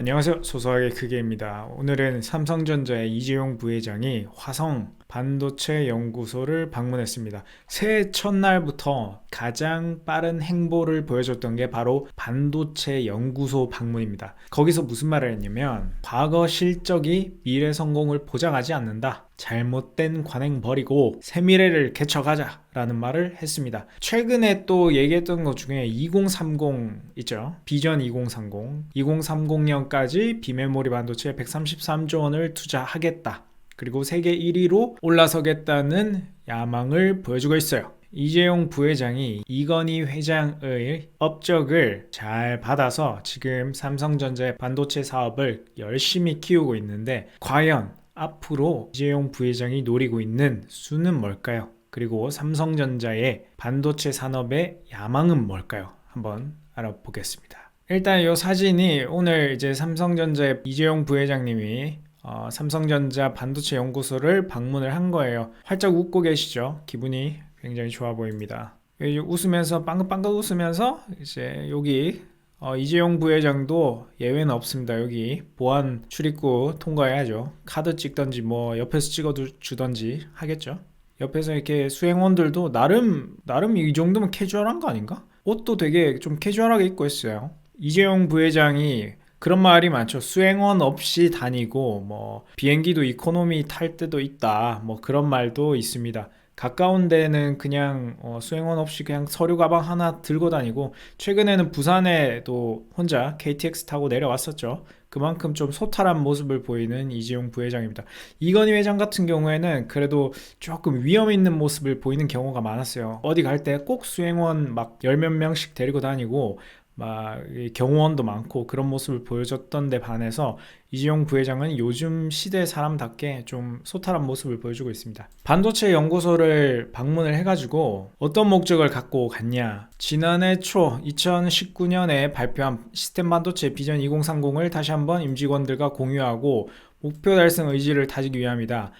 안녕하세요. 소소하게 크게입니다. 오늘은 삼성전자의 이재용 부회장이 화성 반도체 연구소를 방문했습니다. 새해 첫날부터 가장 빠른 행보를 보여줬던 게 바로 반도체 연구소 방문입니다. 거기서 무슨 말을 했냐면 과거 실적이 미래 성공을 보장하지 않는다. 잘못된 관행 버리고 새 미래를 개척하자 라는 말을 했습니다. 최근에 또 얘기했던 것 중에 2030 있죠. 비전 2030. 2030년까지 비메모리 반도체에 133조 원을 투자하겠다. 그리고 세계 1위로 올라서겠다는 야망을 보여주고 있어요. 이재용 부회장이 이건희 회장의 업적을 잘 받아서 지금 삼성전자의 반도체 사업을 열심히 키우고 있는데 과연 앞으로 이재용 부회장이 노리고 있는 수는 뭘까요? 그리고 삼성전자의 반도체 산업의 야망은 뭘까요? 한번 알아보겠습니다. 일단 이 사진이 오늘 이제 삼성전자의 이재용 부회장님이 어, 삼성전자 반도체 연구소를 방문을 한 거예요. 활짝 웃고 계시죠? 기분이 굉장히 좋아 보입니다. 웃으면서 빵긋빵긋 웃으면서 이제 여기 어, 이재용 부회장도 예외는 없습니다. 여기 보안 출입구 통과해야죠. 카드 찍던지 뭐 옆에서 찍어 주던지 하겠죠. 옆에서 이렇게 수행원들도 나름 나름 이 정도면 캐주얼한 거 아닌가? 옷도 되게 좀 캐주얼하게 입고 있어요. 이재용 부회장이 그런 말이 많죠. 수행원 없이 다니고 뭐 비행기도 이코노미 탈 때도 있다. 뭐 그런 말도 있습니다. 가까운 데는 그냥 어, 수행원 없이 그냥 서류 가방 하나 들고 다니고 최근에는 부산에도 혼자 KTX 타고 내려왔었죠. 그만큼 좀 소탈한 모습을 보이는 이재용 부회장입니다. 이건희 회장 같은 경우에는 그래도 조금 위험 있는 모습을 보이는 경우가 많았어요. 어디 갈 때 꼭 수행원 막 열 몇 명씩 데리고 다니고 막 경호원도 많고 그런 모습을 보여줬던 데 반해서 이지용 부회장은 요즘 시대 사람답게 좀 소탈한 모습을 보여주고 있습니다. 반도체 연구소를 방문을 해가지고 어떤 목적을 갖고 갔냐. 지난해 초 2019년에 발표한 시스템 반도체 비전 2030을 다시 한번 임직원들과 공유하고 목표 달성 의지를 다지기 위함이다.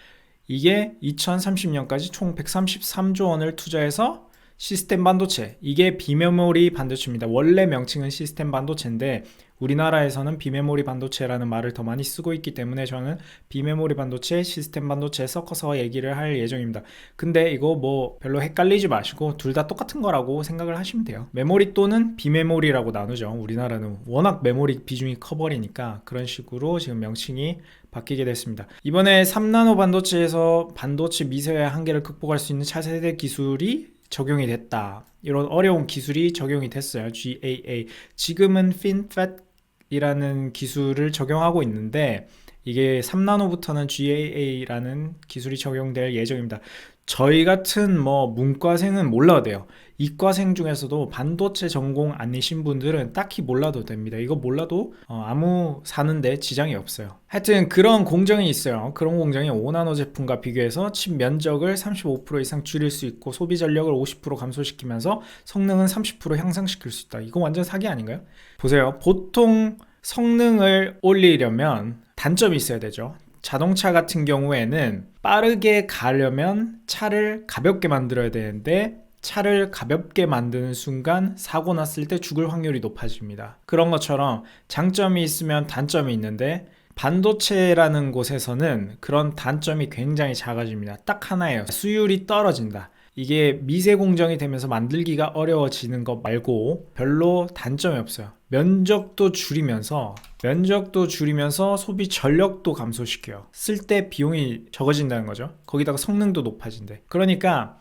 이게 2030년까지 총 133조 원을 투자해서 시스템 반도체 이게 비메모리 반도체입니다. 원래 명칭은 시스템 반도체인데 우리나라에서는 비메모리 반도체라는 말을 더 많이 쓰고 있기 때문에 저는 비메모리 반도체, 시스템 반도체 섞어서 얘기를 할 예정입니다. 근데 이거 뭐 별로 헷갈리지 마시고 둘 다 똑같은 거라고 생각을 하시면 돼요. 메모리 또는 비메모리라고 나누죠. 우리나라는 워낙 메모리 비중이 커버리니까 그런 식으로 지금 명칭이 바뀌게 됐습니다. 이번에 3나노 반도체에서 반도체 미세의 한계를 극복할 수 있는 차세대 기술이 적용이 됐다. 이런 어려운 기술이 적용이 됐어요. GAA. 지금은 FinFET이라는 기술을 적용하고 있는데 이게 3나노부터는 GAA라는 기술이 적용될 예정입니다. 저희 같은 뭐 문과생은 몰라도 돼요. 이과생 중에서도 반도체 전공 아니신 분들은 딱히 몰라도 됩니다. 이거 몰라도 어, 아무 사는데 지장이 없어요. 하여튼 그런 공정이 있어요. 그런 공정이 5나노 제품과 비교해서 칩 면적을 35% 이상 줄일 수 있고 소비 전력을 50% 감소시키면서 성능은 30% 향상시킬 수 있다. 이거 완전 사기 아닌가요? 보세요. 보통 성능을 올리려면 단점이 있어야 되죠. 자동차 같은 경우에는 빠르게 가려면 차를 가볍게 만들어야 되는데 차를 가볍게 만드는 순간 사고 났을 때 죽을 확률이 높아집니다. 그런 것처럼 장점이 있으면 단점이 있는데 반도체라는 곳에서는 그런 단점이 굉장히 작아집니다. 딱 하나예요. 수율이 떨어진다. 이게 미세 공정이 되면서 만들기가 어려워지는 것 말고 별로 단점이 없어요. 면적도 줄이면서 면적도 줄이면서 소비 전력도 감소시켜요. 쓸 때 비용이 적어진다는 거죠. 거기다가 성능도 높아진대. 그러니까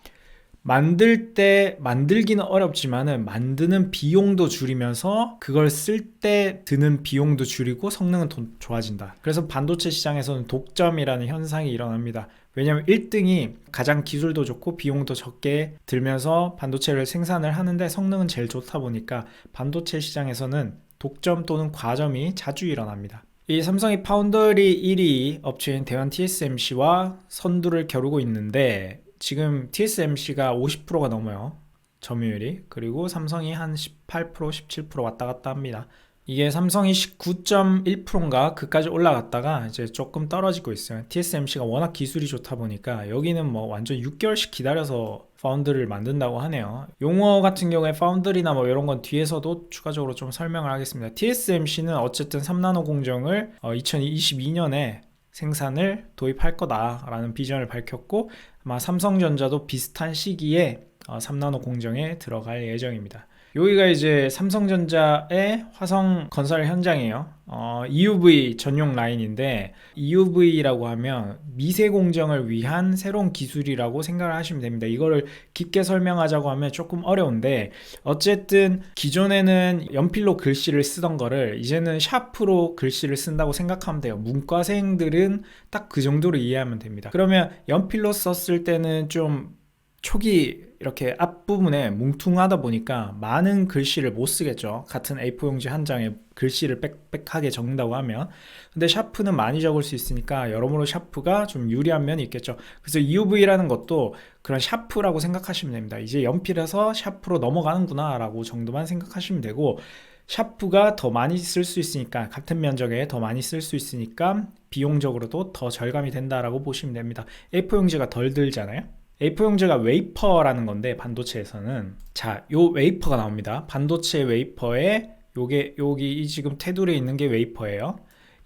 만들 때 만들기는 어렵지만은 만드는 비용도 줄이면서 그걸 쓸 때 드는 비용도 줄이고 성능은 더 좋아진다. 그래서 반도체 시장에서는 독점이라는 현상이 일어납니다. 왜냐하면 1등이 가장 기술도 좋고 비용도 적게 들면서 반도체를 생산을 하는데 성능은 제일 좋다 보니까 반도체 시장에서는 독점 또는 과점이 자주 일어납니다. 이 삼성이 파운더리 1위 업체인 대환 TSMC와 선두를 겨루고 있는데 지금 TSMC가 50%가 넘어요. 점유율이. 그리고 삼성이 한 18%, 17% 왔다 갔다 합니다. 이게 삼성이 19.1%인가 그까지 올라갔다가 이제 조금 떨어지고 있어요. TSMC가 워낙 기술이 좋다 보니까 여기는 뭐 완전 6개월씩 기다려서 파운드를 만든다고 하네요. 용어 같은 경우에 파운드리나 뭐 이런 건 뒤에서도 추가적으로 좀 설명을 하겠습니다. TSMC는 어쨌든 3나노 공정을 2022년에 생산을 도입할 거다라는 비전을 밝혔고 아마 삼성전자도 비슷한 시기에 3나노 공정에 들어갈 예정입니다. 여기가 이제 삼성전자의 화성 건설 현장이에요. 어, EUV 전용 라인인데 EUV라고 하면 미세 공정을 위한 새로운 기술이라고 생각을 하시면 됩니다. 이거를 깊게 설명하자고 하면 조금 어려운데 어쨌든 기존에는 연필로 글씨를 쓰던 거를 이제는 샤프로 글씨를 쓴다고 생각하면 돼요. 문과생들은 딱 그 정도로 이해하면 됩니다. 그러면 연필로 썼을 때는 좀 초기 이렇게 앞부분에 뭉퉁하다 보니까 많은 글씨를 못 쓰겠죠. 같은 A4 용지 한 장에 글씨를 빽빽하게 적는다고 하면. 근데 샤프는 많이 적을 수 있으니까 여러모로 샤프가 좀 유리한 면이 있겠죠. 그래서 EUV라는 것도 그런 샤프라고 생각하시면 됩니다. 이제 연필에서 샤프로 넘어가는구나 라고 정도만 생각하시면 되고 샤프가 더 많이 쓸 수 있으니까 같은 면적에 더 많이 쓸 수 있으니까 비용적으로도 더 절감이 된다라고 보시면 됩니다. A4 용지가 덜 들잖아요. A4 용지가 웨이퍼라는 건데 반도체에서는 자, 요 웨이퍼가 나옵니다. 반도체 웨이퍼에 요게 여기 이 지금 테두리에 있는 게 웨이퍼예요.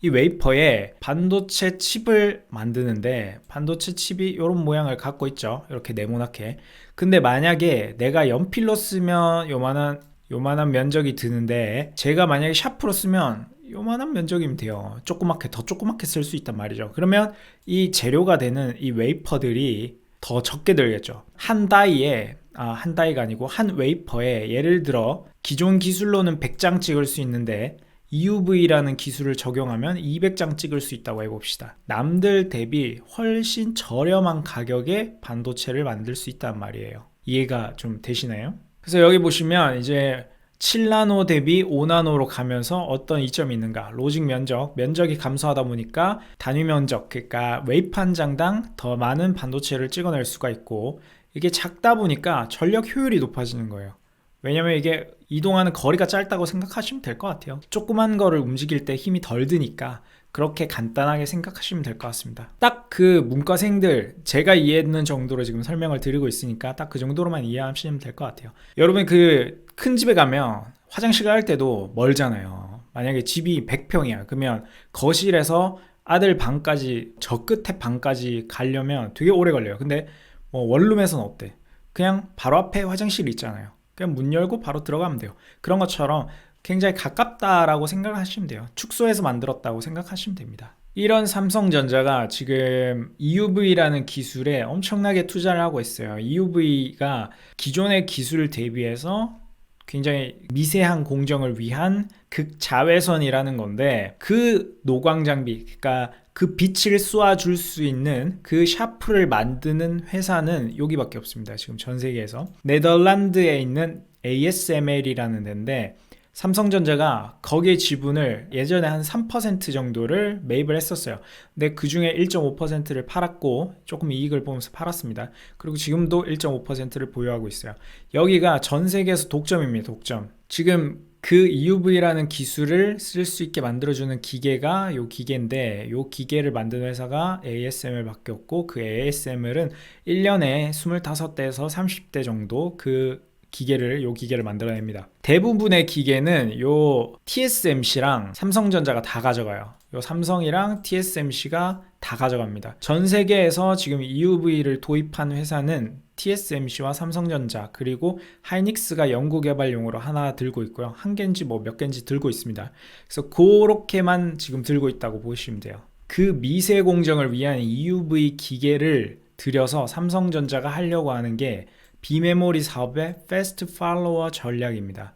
이 웨이퍼에 반도체 칩을 만드는데 반도체 칩이 이런 모양을 갖고 있죠. 이렇게 네모나게. 근데 만약에 내가 연필로 쓰면 요만한 요만한 면적이 드는데 제가 만약에 샤프로 쓰면 요만한 면적이면 돼요. 조그맣게 더 조그맣게 쓸 수 있단 말이죠. 그러면 이 재료가 되는 이 웨이퍼들이 더 적게 들겠죠. 한 다이에 아, 한 다이가 아니고 한 웨이퍼에 예를 들어 기존 기술로는 100장 찍을 수 있는데 EUV라는 기술을 적용하면 200장 찍을 수 있다고 해봅시다. 남들 대비 훨씬 저렴한 가격에 반도체를 만들 수 있단 말이에요. 이해가 좀 되시나요? 그래서 여기 보시면 이제 7나노 대비 5나노로 가면서 어떤 이점이 있는가? 로직 면적, 면적이 감소하다 보니까 단위 면적, 그러니까 웨이프 한 장당 더 많은 반도체를 찍어낼 수가 있고 이게 작다 보니까 전력 효율이 높아지는 거예요. 왜냐면 이게 이동하는 거리가 짧다고 생각하시면 될 것 같아요. 조그만 거를 움직일 때 힘이 덜 드니까 그렇게 간단하게 생각하시면 될 것 같습니다. 딱 그 문과생들 제가 이해했는 정도로 지금 설명을 드리고 있으니까 딱 그 정도로만 이해하시면 될 것 같아요. 여러분 그 큰 집에 가면 화장실 갈 때도 멀잖아요. 만약에 집이 100평이야. 그러면 거실에서 아들 방까지 저 끝에 방까지 가려면 되게 오래 걸려요. 근데 뭐 원룸에서는 어때? 그냥 바로 앞에 화장실 있잖아요. 그냥 문 열고 바로 들어가면 돼요. 그런 것처럼 굉장히 가깝다라고 생각하시면 돼요. 축소해서 만들었다고 생각하시면 됩니다. 이런 삼성전자가 지금 EUV라는 기술에 엄청나게 투자를 하고 있어요. EUV가 기존의 기술 대비해서 굉장히 미세한 공정을 위한 극자외선이라는 건데 그 노광 장비, 그러니까 그 빛을 쏘아줄 수 있는 그 샤프를 만드는 회사는 여기밖에 없습니다. 지금 전 세계에서 네덜란드에 있는 ASML이라는 데인데 삼성전자가 거기에 지분을 예전에 한 3% 정도를 매입을 했었어요. 근데 그 중에 1.5%를 팔았고 조금 이익을 보면서 팔았습니다. 그리고 지금도 1.5%를 보유하고 있어요. 여기가 전 세계에서 독점입니다. 독점. 지금 그 EUV라는 기술을 쓸 수 있게 만들어주는 기계가 이 기계인데 이 기계를 만드는 회사가 ASML 없고 그 ASML은 1년에 25대에서 30대 정도 그 기계를 요 기계를 만들어냅니다. 대부분의 기계는 요 TSMC랑 삼성전자가 다 가져가요. 요 삼성이랑 TSMC가 다 가져갑니다. 전 세계에서 지금 EUV를 도입한 회사는 TSMC와 삼성전자 그리고 하이닉스가 연구 개발용으로 하나 들고 있고요. 한 개인지 뭐 몇 개인지 들고 있습니다. 그래서 그렇게만 지금 들고 있다고 보시면 돼요. 그 미세 공정을 위한 EUV 기계를 들여서 삼성전자가 하려고 하는 게 비메모리 사업의 패스트 팔로워 전략입니다.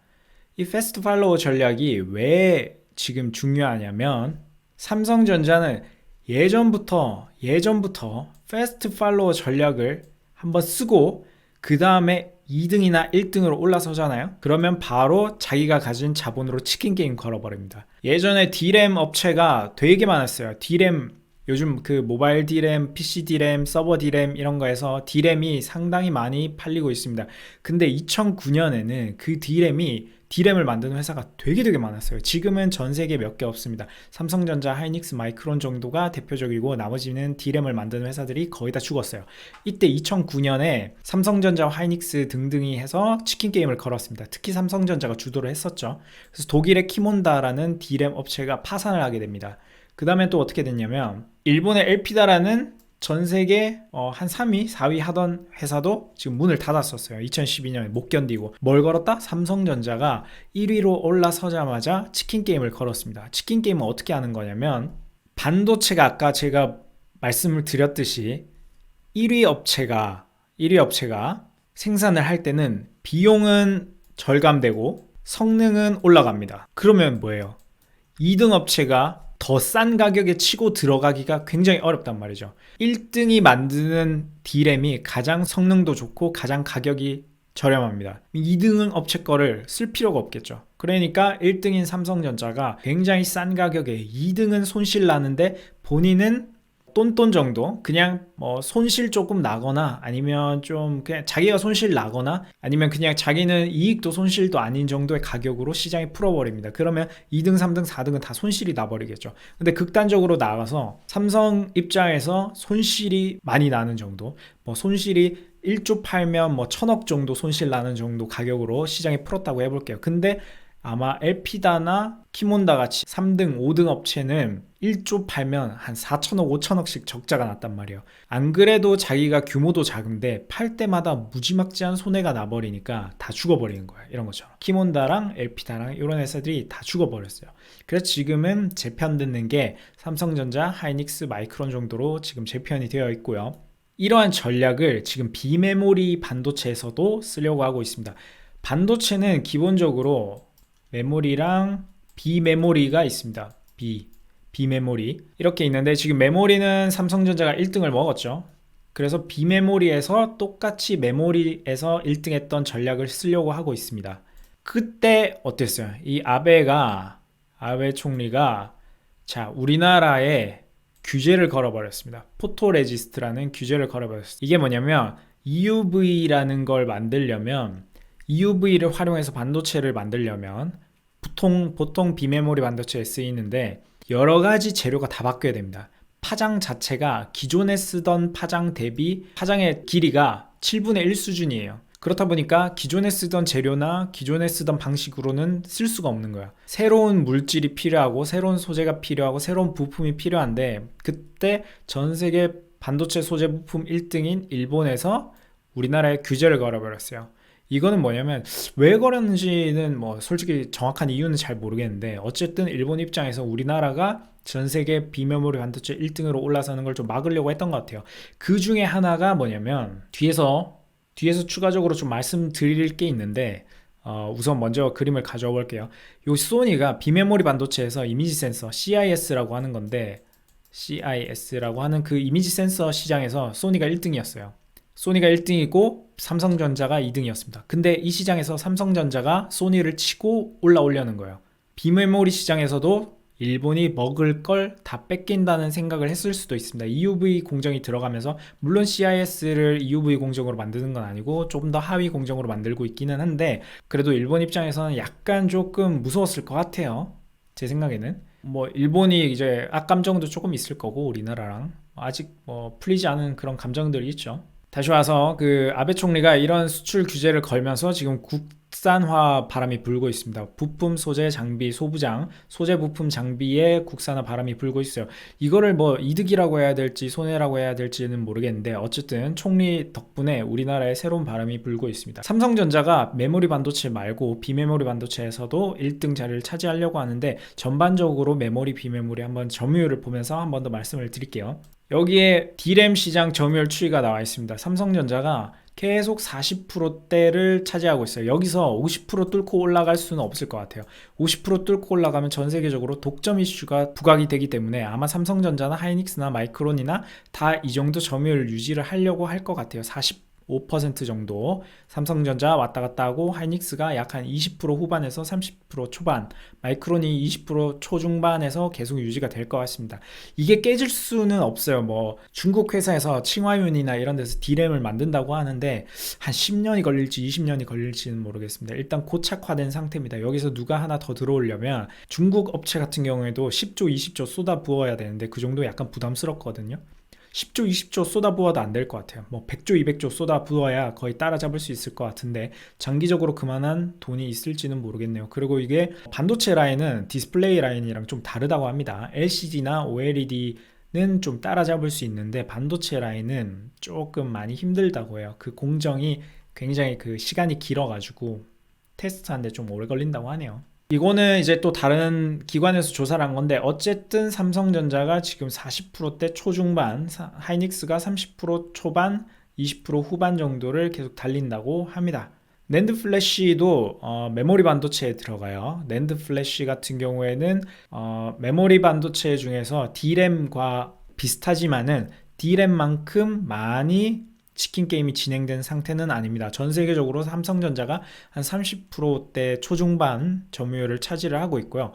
이 패스트 팔로워 전략이 왜 지금 중요하냐면 삼성전자는 예전부터 예전부터 패스트 팔로워 전략을 한번 쓰고 그 다음에 2등이나 1등으로 올라서잖아요. 그러면 바로 자기가 가진 자본으로 치킨 게임 걸어버립니다. 예전에 D램 업체가 되게 많았어요. D램 요즘 그 모바일 D램, PC D램, 서버 D램 이런 거에서 D램이 상당히 많이 팔리고 있습니다. 근데 2009년에는 그 D램이 D램을 만드는 회사가 되게 되게 많았어요. 지금은 전 세계 몇 개 없습니다. 삼성전자, 하이닉스, 마이크론 정도가 대표적이고 나머지는 D램을 만드는 회사들이 거의 다 죽었어요. 이때 2009년에 삼성전자와 하이닉스 등등이 해서 치킨 게임을 걸었습니다. 특히 삼성전자가 주도를 했었죠. 그래서 독일의 키몬다라는 D램 업체가 파산을 하게 됩니다. 그 다음에 또 어떻게 됐냐면 일본의 엘피다라는 전 세계 어, 한 3위, 4위 하던 회사도 지금 문을 닫았었어요. 2012년에 못 견디고 뭘 걸었다? 삼성전자가 1위로 올라서자마자 치킨 게임을 걸었습니다. 치킨 게임은 어떻게 하는 거냐면 반도체가 아까 제가 말씀을 드렸듯이 1위 업체가 1위 업체가 생산을 할 때는 비용은 절감되고 성능은 올라갑니다. 그러면 뭐예요? 2등 업체가 더 싼 가격에 치고 들어가기가 굉장히 어렵단 말이죠. 1등이 만드는 D램이 가장 성능도 좋고 가장 가격이 저렴합니다. 2등은 업체 거를 쓸 필요가 없겠죠. 그러니까 1등인 삼성전자가 굉장히 싼 가격에 2등은 손실 나는데 본인은 똔똔 정도 그냥 뭐 손실 조금 나거나 아니면 좀 그냥 자기가 손실 나거나 아니면 그냥 자기는 이익도 손실도 아닌 정도의 가격으로 시장에 풀어버립니다. 그러면 2등, 3등, 4등은 다 손실이 나버리겠죠. 근데 극단적으로 나가서 삼성 입장에서 손실이 많이 나는 정도 뭐 손실이 1조 팔면 뭐 천억 정도 손실 나는 정도 가격으로 시장에 풀었다고 해볼게요. 근데 아마 엘피다나 키몬다 같이 3등, 5등 업체는 1조 팔면 한 4천억, 5천억씩 적자가 났단 말이에요. 안 그래도 자기가 규모도 작은데 팔 때마다 무지막지한 손해가 나버리니까 다 죽어버리는 거야. 이런 것처럼. 키몬다랑 엘피다랑 이런 회사들이 다 죽어버렸어요. 그래서 지금은 재편 듣는 게 삼성전자, 하이닉스, 마이크론 정도로 지금 재편이 되어 있고요. 이러한 전략을 지금 비메모리 반도체에서도 쓰려고 하고 있습니다. 반도체는 기본적으로 메모리랑 비메모리가 있습니다. 비, 비메모리. 이렇게 있는데 지금 메모리는 삼성전자가 1등을 먹었죠. 그래서 비메모리에서 똑같이 메모리에서 1등 했던 전략을 쓰려고 하고 있습니다. 그때 어땠어요? 이 아베가, 아베 총리가 자, 우리나라에 규제를 걸어버렸습니다. 포토레지스트라는 규제를 걸어버렸어요. 이게 뭐냐면 EUV라는 걸 만들려면 EUV를 활용해서 반도체를 만들려면 보통 보통 비메모리 반도체에 쓰이는데 여러 가지 재료가 다 바뀌어야 됩니다. 파장 자체가 기존에 쓰던 파장 대비 파장의 길이가 7분의 1 수준이에요. 그렇다 보니까 기존에 쓰던 재료나 기존에 쓰던 방식으로는 쓸 수가 없는 거야. 새로운 물질이 필요하고 새로운 소재가 필요하고 새로운 부품이 필요한데 그때 전 세계 반도체 소재 부품 1등인 일본에서 우리나라에 규제를 걸어버렸어요. 이거는 뭐냐면 왜 걸었는지는 뭐 솔직히 정확한 이유는 잘 모르겠는데 어쨌든 일본 입장에서 우리나라가 전 세계 비메모리 반도체 1등으로 올라서는 걸 좀 막으려고 했던 것 같아요. 그 중에 하나가 뭐냐면 뒤에서 뒤에서 추가적으로 좀 말씀드릴 게 있는데 어, 우선 먼저 그림을 가져와 볼게요. 요 소니가 비메모리 반도체에서 이미지 센서 CIS라고 하는 건데 CIS라고 하는 그 이미지 센서 시장에서 소니가 1등이었어요. 소니가 1등이고 삼성전자가 2등이었습니다. 근데 이 시장에서 삼성전자가 소니를 치고 올라오려는 거예요. 비메모리 시장에서도 일본이 먹을 걸 다 뺏긴다는 생각을 했을 수도 있습니다. EUV 공정이 들어가면서 물론 CIS를 EUV 공정으로 만드는 건 아니고 조금 더 하위 공정으로 만들고 있기는 한데 그래도 일본 입장에서는 약간 조금 무서웠을 것 같아요. 제 생각에는 뭐 일본이 이제 악감정도 조금 있을 거고 우리나라랑 아직 뭐 풀리지 않은 그런 감정들이 있죠. 다시 와서 그 아베 총리가 이런 수출 규제를 걸면서 지금 국산화 바람이 불고 있습니다. 부품, 소재, 장비, 소부장, 소재, 부품, 장비에 국산화 바람이 불고 있어요. 이거를 뭐 이득이라고 해야 될지 손해라고 해야 될지는 모르겠는데 어쨌든 총리 덕분에 우리나라에 새로운 바람이 불고 있습니다. 삼성전자가 메모리 반도체 말고 비메모리 반도체에서도 1등 자리를 차지하려고 하는데 전반적으로 메모리, 비메모리 한번 점유율을 보면서 한번 더 말씀을 드릴게요. 여기에 D램 시장 점유율 추이가 나와 있습니다. 삼성전자가 계속 40%대를 차지하고 있어요. 여기서 50% 뚫고 올라갈 수는 없을 것 같아요. 50% 뚫고 올라가면 전 세계적으로 독점 이슈가 부각이 되기 때문에 아마 삼성전자나 하이닉스나 마이크론이나 다 이 정도 점유율 유지를 하려고 할 것 같아요. 40 5% 정도. 삼성전자 왔다 갔다 하고 하이닉스가 약 한 20% 후반에서 30% 초반 마이크론이 20% 초중반에서 계속 유지가 될 것 같습니다. 이게 깨질 수는 없어요. 뭐 중국 회사에서 칭화윤이나 이런 데서 D램을 만든다고 하는데 한 10년이 걸릴지 20년이 걸릴지는 모르겠습니다. 일단 고착화된 상태입니다. 여기서 누가 하나 더 들어오려면 중국 업체 같은 경우에도 10조 20조 쏟아 부어야 되는데 그 정도 약간 부담스럽거든요 10조, 20조 쏟아부어도 안 될 것 같아요. 뭐 100조, 200조 쏟아부어야 거의 따라잡을 수 있을 것 같은데 장기적으로 그만한 돈이 있을지는 모르겠네요. 그리고 이게 반도체 라인은 디스플레이 라인이랑 좀 다르다고 합니다. LCD나 OLED는 좀 따라잡을 수 있는데 반도체 라인은 조금 많이 힘들다고 해요. 그 공정이 굉장히 그 시간이 길어가지고 테스트하는데 좀 오래 걸린다고 하네요. 이거는 이제 또 다른 기관에서 조사를 한 건데 어쨌든 삼성전자가 지금 40%대 초중반, 하이닉스가 30% 초반, 20% 후반 정도를 계속 달린다고 합니다. 낸드 플래시도 어, 메모리 반도체에 들어가요. 낸드 플래시 같은 경우에는 어, 메모리 반도체 중에서 D램과 비슷하지만은 D램만큼 많이 치킨 게임이 진행된 상태는 아닙니다. 전 세계적으로 삼성전자가 한 30%대 초중반 점유율을 차지를 하고 있고요.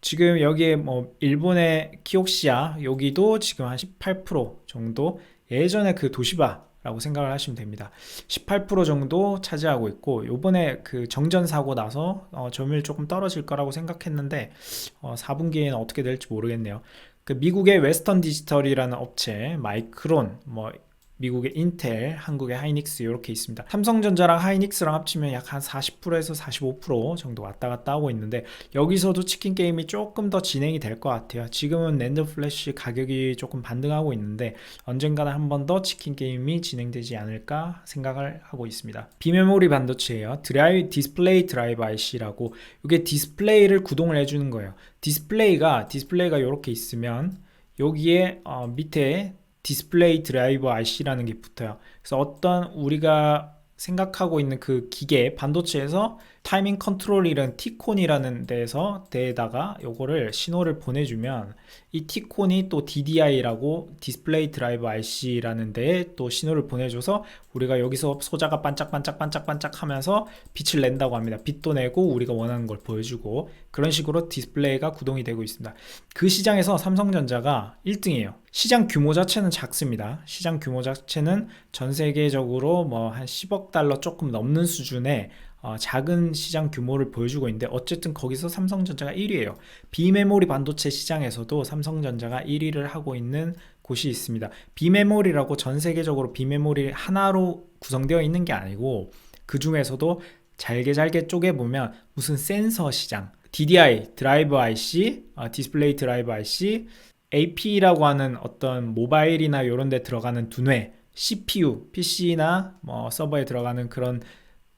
지금 여기에 뭐 일본의 키옥시아 여기도 지금 한 18% 정도 예전에 그 도시바 라고 생각을 하시면 됩니다. 18% 정도 차지하고 있고 요번에 그 정전 사고 나서 어, 점유율 조금 떨어질 거라고 생각했는데 어, 4분기에는 어떻게 될지 모르겠네요. 그 미국의 웨스턴 디지털이라는 업체 마이크론 뭐 미국의 인텔, 한국의 하이닉스 이렇게 있습니다. 삼성전자랑 하이닉스랑 합치면 약 한 40%에서 45% 정도 왔다 갔다 하고 있는데 여기서도 치킨 게임이 조금 더 진행이 될 것 같아요. 지금은 랜드 플래시 가격이 조금 반등하고 있는데 언젠가는 한 번 더 치킨 게임이 진행되지 않을까 생각을 하고 있습니다. 비메모리 반도체예요. 드라이 디스플레이 드라이브 IC라고 이게 디스플레이를 구동을 해주는 거예요. 디스플레이가 디스플레이가 이렇게 있으면 여기에 어, 밑에 디스플레이 드라이버 IC라는 게 붙어요. 그래서 어떤 우리가 생각하고 있는 그 기계 반도체에서 타이밍 컨트롤이라는 T콘이라는 데에서 데에다가 요거를 신호를 보내주면 이 T콘이 또 DDI라고 디스플레이 드라이버 IC라는 데에 또 신호를 보내줘서 우리가 여기서 소자가 반짝반짝 반짝반짝 하면서 빛을 낸다고 합니다. 빛도 내고 우리가 원하는 걸 보여주고 그런 식으로 디스플레이가 구동이 되고 있습니다. 그 시장에서 삼성전자가 1등이에요. 시장 규모 자체는 작습니다. 시장 규모 자체는 전 세계적으로 뭐 한 10억 달러 조금 넘는 수준의 어, 작은 시장 규모를 보여주고 있는데 어쨌든 거기서 삼성전자가 1위예요. 비메모리 반도체 시장에서도 삼성전자가 1위를 하고 있는 곳이 있습니다. 비메모리라고 전 세계적으로 비메모리 하나로 구성되어 있는 게 아니고 그 중에서도 잘게 잘게 쪼개 보면 무슨 센서 시장, DDI 드라이브 IC, 어, 디스플레이 드라이브 IC, AP라고 하는 어떤 모바일이나 이런 데 들어가는 두뇌, CPU, PC나 뭐 서버에 들어가는 그런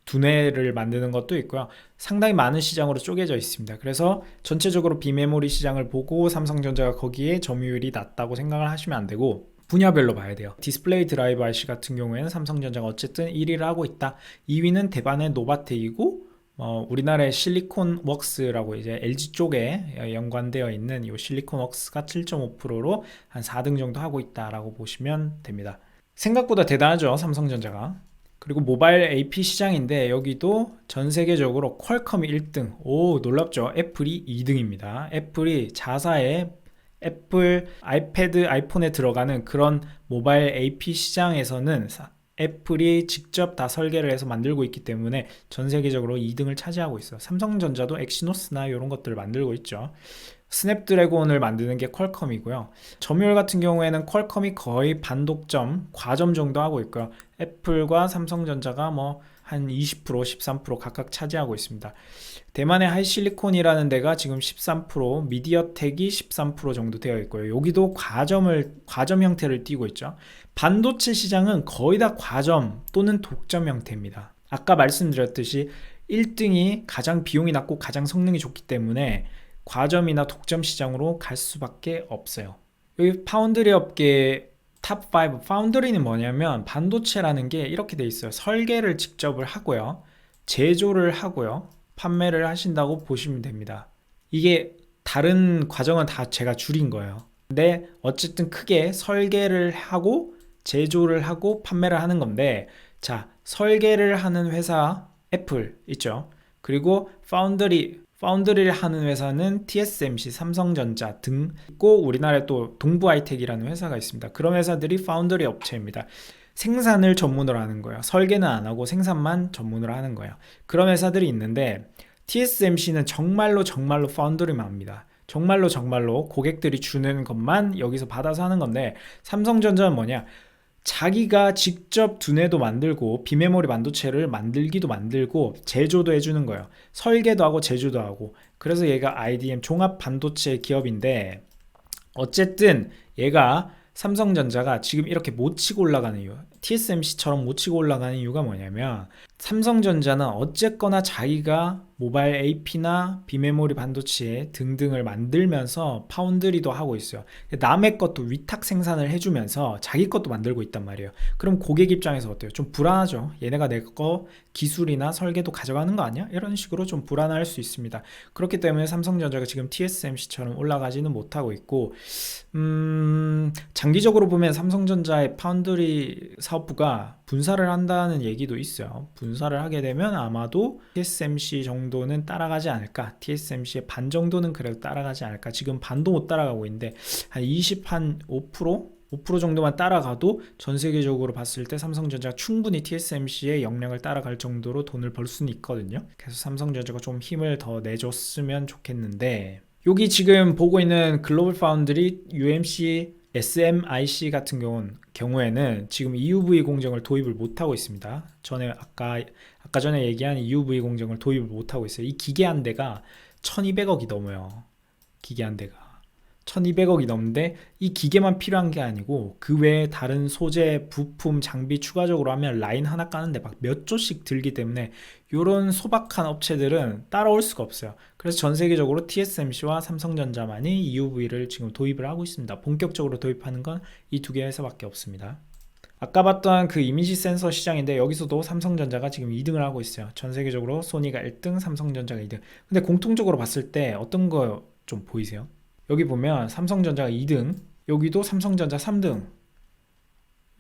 두뇌를 만드는 것도 있고요. 상당히 많은 시장으로 쪼개져 있습니다. 그래서 전체적으로 비메모리 시장을 보고 삼성전자가 거기에 점유율이 낮다고 생각을 하시면 안 되고 분야별로 봐야 돼요. 디스플레이 드라이브 IC 같은 경우에는 삼성전자가 어쨌든 1위를 하고 있다. 2위는 대반의 노바텍이고 어, 우리나라의 실리콘 웍스라고 이제 LG 쪽에 연관되어 있는 이 실리콘 웍스가 7.5%로 한 4등 정도 하고 있다라고 보시면 됩니다. 생각보다 대단하죠, 삼성전자가. 그리고 모바일 AP 시장인데 여기도 전 세계적으로 퀄컴이 1등. 오, 놀랍죠. 애플이 2등입니다. 애플이 자사의 애플 아이패드, 아이폰에 들어가는 그런 모바일 AP 시장에서는 애플이 직접 다 설계를 해서 만들고 있기 때문에 전 세계적으로 2등을 차지하고 있어요. 삼성전자도 엑시노스나 이런 것들을 만들고 있죠. 스냅드래곤을 만드는 게 퀄컴이고요. 점유율 같은 경우에는 퀄컴이 거의 반독점, 과점 정도 하고 있고요. 애플과 삼성전자가 뭐 한 20%, 13% 각각 차지하고 있습니다. 대만의 하이실리콘이라는 데가 지금 13%, 미디어텍이 13% 정도 되어 있고요. 여기도 과점을 과점 형태를 띠고 있죠. 반도체 시장은 거의 다 과점 또는 독점 형태입니다. 아까 말씀드렸듯이 1등이 가장 비용이 낮고 가장 성능이 좋기 때문에 과점이나 독점 시장으로 갈 수밖에 없어요. 여기 파운드리 업계 탑5 파운드리는 뭐냐면 반도체라는 게 이렇게 돼 있어요. 설계를 직접을 하고요. 제조를 하고요. 판매를 하신다고 보시면 됩니다. 이게 다른 과정은 다 제가 줄인 거예요. 근데 어쨌든 크게 설계를 하고 제조를 하고 판매를 하는 건데 자, 설계를 하는 회사 애플 있죠. 그리고 파운드리 파운드리를 하는 회사는 TSMC, 삼성전자 등 있고 우리나라에 또 동부 하이텍이라는 회사가 있습니다. 그런 회사들이 파운드리 업체입니다. 생산을 전문으로 하는 거예요. 설계는 안 하고 생산만 전문으로 하는 거예요. 그런 회사들이 있는데 TSMC는 정말로 정말로 파운드리만 합니다. 정말로 정말로 고객들이 주는 것만 여기서 받아서 하는 건데 삼성전자는 뭐냐? 자기가 직접 두뇌도 만들고 비메모리 반도체를 만들기도 만들고 제조도 해주는 거예요. 설계도 하고 제조도 하고. 그래서 얘가 IDM 종합 반도체 기업인데 어쨌든 얘가 삼성전자가 지금 이렇게 못 치고 올라가는 이유, TSMC처럼 못 치고 올라가는 이유가 뭐냐면 삼성전자는 어쨌거나 자기가 모바일 AP나 비메모리 반도체 등등을 만들면서 파운드리도 하고 있어요. 남의 것도 위탁 생산을 해주면서 자기 것도 만들고 있단 말이에요. 그럼 고객 입장에서 어때요? 좀 불안하죠. 얘네가 내 거 기술이나 설계도 가져가는 거 아니야? 이런 식으로 좀 불안할 수 있습니다. 그렇기 때문에 삼성전자가 지금 TSMC처럼 올라가지는 못하고 있고, 음, 장기적으로 보면 삼성전자의 파운드리 사업부가 분사를 한다는 얘기도 있어요. 분사를 하게 되면 아마도 TSMC 정도는 따라가지 않을까. TSMC의 반 정도는 그래도 따라가지 않을까. 지금 반도 못 따라가고 있는데 한 20, 한 5%? 5% 정도만 따라가도 전 세계적으로 봤을 때 삼성전자가 충분히 TSMC의 역량을 따라갈 정도로 돈을 벌 수는 있거든요. 그래서 삼성전자가 좀 힘을 더 내줬으면 좋겠는데 여기 지금 보고 있는 글로벌 파운드리 UMC SMIC 같은 경우에는 지금 EUV 공정을 도입을 못하고 있습니다. 전에 아까 아까 전에 얘기한 EUV 공정을 도입을 못하고 있어요. 이 기계 한 대가 1200억이 넘어요. 기계 한 대가. 1200억이 넘는데 이 기계만 필요한 게 아니고 그 외에 다른 소재, 부품, 장비 추가적으로 하면 라인 하나 까는데 막 몇 조씩 들기 때문에 이런 소박한 업체들은 따라올 수가 없어요. 그래서 전 세계적으로 TSMC와 삼성전자만이 EUV를 지금 도입을 하고 있습니다. 본격적으로 도입하는 건 이 두 개 회사밖에 없습니다. 아까 봤던 그 이미지 센서 시장인데 여기서도 삼성전자가 지금 2등을 하고 있어요. 전 세계적으로 소니가 1등, 삼성전자가 2등. 근데 공통적으로 봤을 때 어떤 거 좀 보이세요? 여기 보면 삼성전자가 2등, 여기도 삼성전자 3등,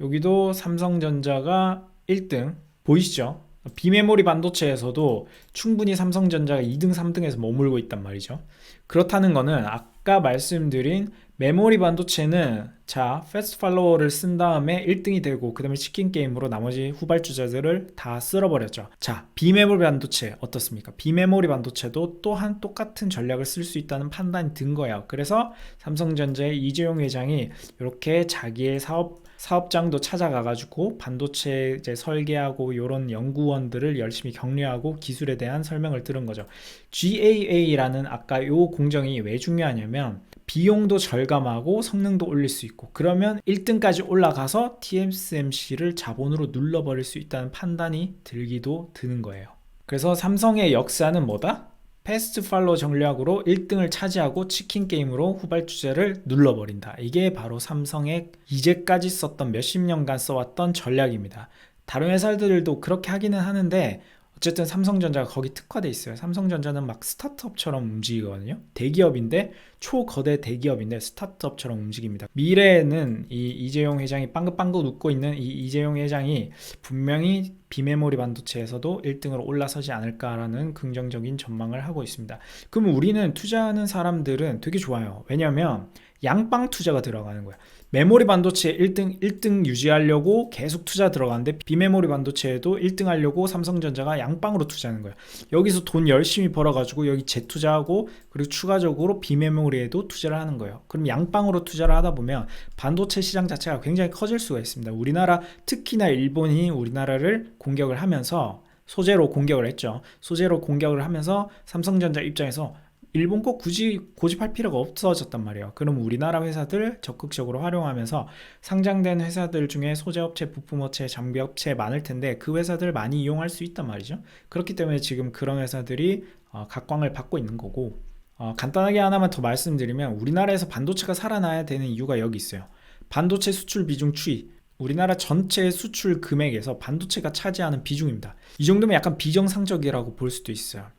여기도 삼성전자가 1등. 보이시죠? 비메모리 반도체에서도 충분히 삼성전자가 2등, 3등에서 머물고 있단 말이죠. 그렇다는 거는 아까 말씀드린 메모리 반도체는 자, 패스트 팔로워를 쓴 다음에 1등이 되고 그 다음에 치킨 게임으로 나머지 후발주자들을 다 쓸어버렸죠. 자, 비메모리 반도체 어떻습니까? 비메모리 반도체도 또한 똑같은 전략을 쓸 수 있다는 판단이 든 거예요. 그래서 삼성전자의 이재용 회장이 이렇게 자기의 사업 사업장도 찾아가가지고 반도체 이제 설계하고 이런 연구원들을 열심히 격려하고 기술에 대한 설명을 들은 거죠. GAA라는 아까 요 공정이 왜 중요하냐면 비용도 절감하고 성능도 올릴 수 있고 그러면 1등까지 올라가서 TSMC를 자본으로 눌러버릴 수 있다는 판단이 들기도 드는 거예요. 그래서 삼성의 역사는 뭐다? 패스트 팔로 전략으로 1등을 차지하고 치킨 게임으로 후발주자를 눌러버린다. 이게 바로 삼성의 이제까지 썼던 몇십 년간 써왔던 전략입니다. 다른 회사들도 그렇게 하기는 하는데 어쨌든 삼성전자가 거기 특화돼 있어요. 삼성전자는 막 스타트업처럼 움직이거든요. 대기업인데 초거대 대기업인데 스타트업처럼 움직입니다. 미래에는 이 이재용 회장이 빵긋빵긋 웃고 있는 이 이재용 회장이 분명히 비메모리 반도체에서도 1등으로 올라서지 않을까라는 긍정적인 전망을 하고 있습니다. 그럼 우리는 투자하는 사람들은 되게 좋아요. 왜냐하면 양빵 투자가 들어가는 거야. 메모리 반도체 1등 1등 유지하려고 계속 투자 들어가는데 비메모리 반도체에도 1등 하려고 삼성전자가 양빵으로 투자하는 거예요. 여기서 돈 열심히 벌어 가지고 여기 재투자하고 그리고 추가적으로 비메모리에도 투자를 하는 거예요. 그럼 양빵으로 투자를 하다 보면 반도체 시장 자체가 굉장히 커질 수가 있습니다. 우리나라 특히나 일본이 우리나라를 공격을 하면서 소재로 공격을 했죠. 소재로 공격을 하면서 삼성전자 입장에서 일본 거 굳이 고집할 필요가 없어졌단 말이에요. 그럼 우리나라 회사들 적극적으로 활용하면서 상장된 회사들 중에 소재업체, 부품업체, 장비업체 많을 텐데 그 회사들 많이 이용할 수 있단 말이죠. 그렇기 때문에 지금 그런 회사들이 어, 각광을 받고 있는 거고 어, 간단하게 하나만 더 말씀드리면 우리나라에서 반도체가 살아나야 되는 이유가 여기 있어요. 반도체 수출 비중 추이. 우리나라 전체 수출 금액에서 반도체가 차지하는 비중입니다. 이 정도면 약간 비정상적이라고 볼 수도 있어요.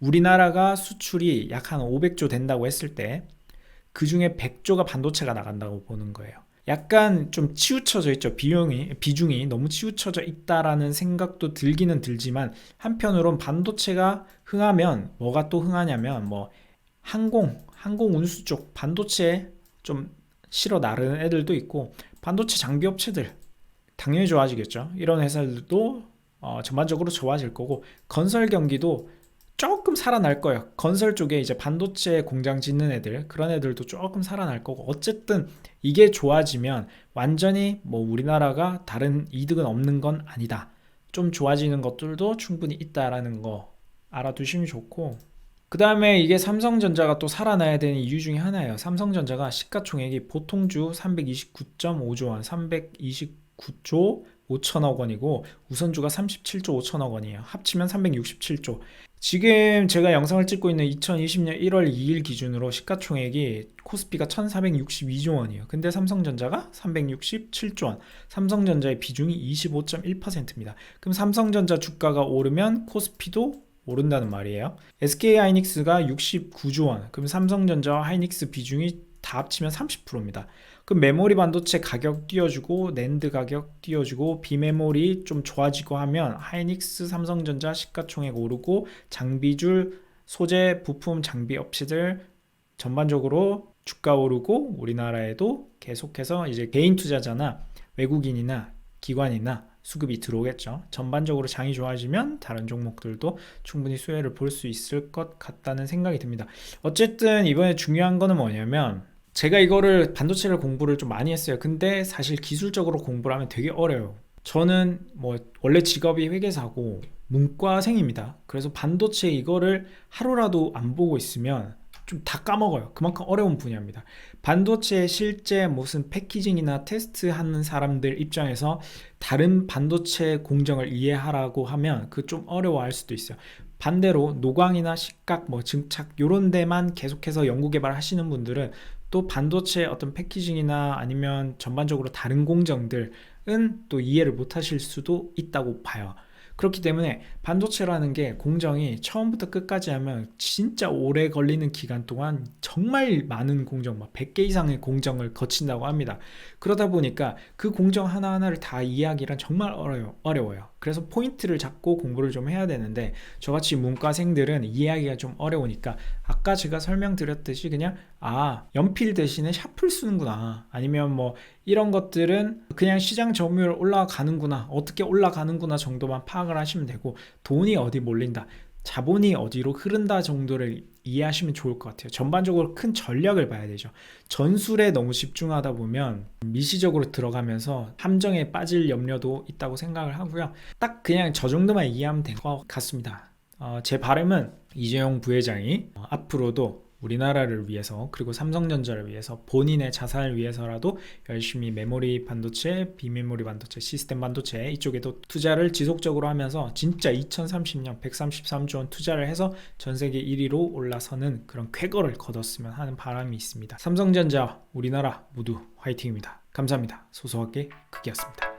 우리나라가 수출이 약 한 500조 된다고 했을 때 그 중에 100조가 반도체가 나간다고 보는 거예요. 약간 좀 치우쳐져 있죠. 비용이 비중이 너무 치우쳐져 있다라는 생각도 들기는 들지만 한편으론 반도체가 흥하면 뭐가 또 흥하냐면 뭐 항공 항공 운수 쪽 반도체 좀 실어 나르는 애들도 있고 반도체 장비 업체들 당연히 좋아지겠죠. 이런 회사들도 어, 전반적으로 좋아질 거고 건설 경기도 조금 살아날 거예요. 건설 쪽에 이제 반도체 공장 짓는 애들 그런 애들도 조금 살아날 거고 어쨌든 이게 좋아지면 완전히 뭐 우리나라가 다른 이득은 없는 건 아니다. 좀 좋아지는 것들도 충분히 있다라는 거 알아두시면 좋고 그 다음에 이게 삼성전자가 또 살아나야 되는 이유 중에 하나예요. 삼성전자가 시가총액이 보통주 329.5조 원, 329조 5천억 원이고 우선주가 37조 5천억 원이에요. 합치면 367조. 지금 제가 영상을 찍고 있는 2020년 1월 2일 기준으로 시가총액이 코스피가 1462조 원이에요. 근데 삼성전자가 367조 원. 삼성전자의 비중이 25.1%입니다. 그럼 삼성전자 주가가 오르면 코스피도 오른다는 말이에요. SK 하이닉스가 69조 원. 그럼 삼성전자와 하이닉스 비중이 다 합치면 30%입니다. 그럼 메모리 반도체 가격 띄워주고 낸드 가격 띄워주고 비메모리 좀 좋아지고 하면 하이닉스 삼성전자 시가총액 오르고 장비줄 소재 부품 장비 업체들 전반적으로 주가 오르고 우리나라에도 계속해서 이제 개인 투자자나 외국인이나 기관이나 수급이 들어오겠죠. 전반적으로 장이 좋아지면 다른 종목들도 충분히 수혜를 볼 수 있을 것 같다는 생각이 듭니다. 어쨌든 이번에 중요한 거는 뭐냐면 제가 이거를 반도체를 공부를 좀 많이 했어요. 근데 사실 기술적으로 공부를 하면 되게 어려워요. 저는 뭐 원래 직업이 회계사고 문과생입니다. 그래서 반도체 이거를 하루라도 안 보고 있으면 좀 다 까먹어요. 그만큼 어려운 분야입니다. 반도체 실제 무슨 패키징이나 테스트 하는 사람들 입장에서 다른 반도체 공정을 이해하라고 하면 그 좀 어려워할 수도 있어요. 반대로 노광이나 식각, 뭐 증착 요런 데만 계속해서 연구 개발 하시는 분들은 또 반도체 어떤 패키징이나 아니면 전반적으로 다른 공정들은 또 이해를 못 하실 수도 있다고 봐요. 그렇기 때문에 반도체라는 게 공정이 처음부터 끝까지 하면 진짜 오래 걸리는 기간 동안 정말 많은 공정, 막 100개 이상의 공정을 거친다고 합니다. 그러다 보니까 그 공정 하나하나를 다 이해하기란 정말 어려워요. 어려워요. 그래서 포인트를 잡고 공부를 좀 해야 되는데 저같이 문과생들은 이해하기가 좀 어려우니까 아까 제가 설명드렸듯이 그냥 아 연필 대신에 샤플 쓰는구나 아니면 뭐 이런 것들은 그냥 시장 점유율 올라가는구나 어떻게 올라가는구나 정도만 파악을 하시면 되고 돈이 어디 몰린다 자본이 어디로 흐른다 정도를 이해하시면 좋을 것 같아요. 전반적으로 큰 전략을 봐야 되죠. 전술에 너무 집중하다 보면 미시적으로 들어가면서 함정에 빠질 염려도 있다고 생각을 하고요. 딱 그냥 저 정도만 이해하면 될 것 같습니다. 어, 제 바람은 이재용 부회장이 어, 앞으로도 우리나라를 위해서 그리고 삼성전자를 위해서 본인의 자산을 위해서라도 열심히 메모리 반도체, 비메모리 반도체, 시스템 반도체 이쪽에도 투자를 지속적으로 하면서 진짜 2030년 133조 원 투자를 해서 전 세계 1위로 올라서는 그런 쾌거를 거뒀으면 하는 바람이 있습니다. 삼성전자 우리나라 모두 화이팅입니다. 감사합니다. 소소하게 크기였습니다.